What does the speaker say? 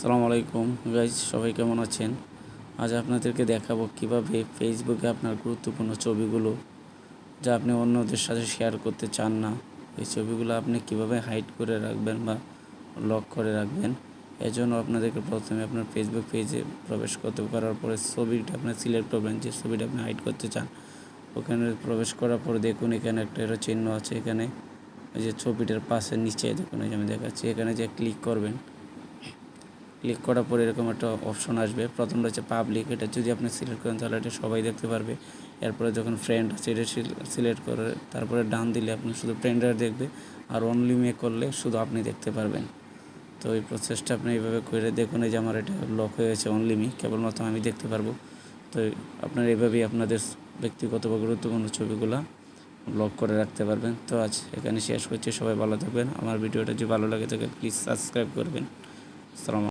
আসসালামু আলাইকুম। গাইজ সবাই কেমন আছেন? আজ আপনাদেরকে দেখাবো কীভাবে ফেসবুকে আপনার গুরুত্বপূর্ণ ছবিগুলো যা আপনি অন্যদের সাথে শেয়ার করতে চান না, এই ছবিগুলো আপনি কীভাবে হাইড করে রাখবেন বা লক করে রাখবেন, এজন্য আপনাদেরকে প্রথমে আপনার ফেসবুক পেজে প্রবেশ করতে করার পরে ছবিটা আপনি সিলেক্ট করবেন, যে ছবিটা আপনি হাইড করতে চান। ওখানে প্রবেশ করার পরে দেখুন এখানে একটা চিহ্ন আছে, এখানে যে ছবিটার পাশে নিচে দেখুন আমি দেখাচ্ছি, এখানে যে ক্লিক করবেন ক্লিক করার পরে এরকম একটা অপশন আসবে। প্রথমটা হচ্ছে পাবলিক এটা যদি আপনি সিলেক্ট করেন তাহলে এটা সবাই দেখতে পারবে। এরপরে যখন ফ্রেন্ড আছে, এটা সিলেক্ট করে তারপরে ডান দিলে আপনি শুধু ফ্রেন্ডরা দেখবে আর অনলি মে করলে শুধু আপনি দেখতে পারবেন। তো এই প্রসেসটা আপনি এইভাবে করে দেখুন, এই যে আমার এটা লক হয়ে গেছে অনলি মি কেবলমাত্র আমি দেখতে পারব। তো আপনার এইভাবেই আপনাদের ব্যক্তিগত বা গুরুত্বপূর্ণ ছবিগুলো লক করে রাখতে পারবেন। তো আজ এখানে শেষ করছি, সবাই ভালো থাকবেন। আমার ভিডিওটা যদি ভালো লাগে থাকে প্লিজ সাবস্ক্রাইব করবেন। আসসালামু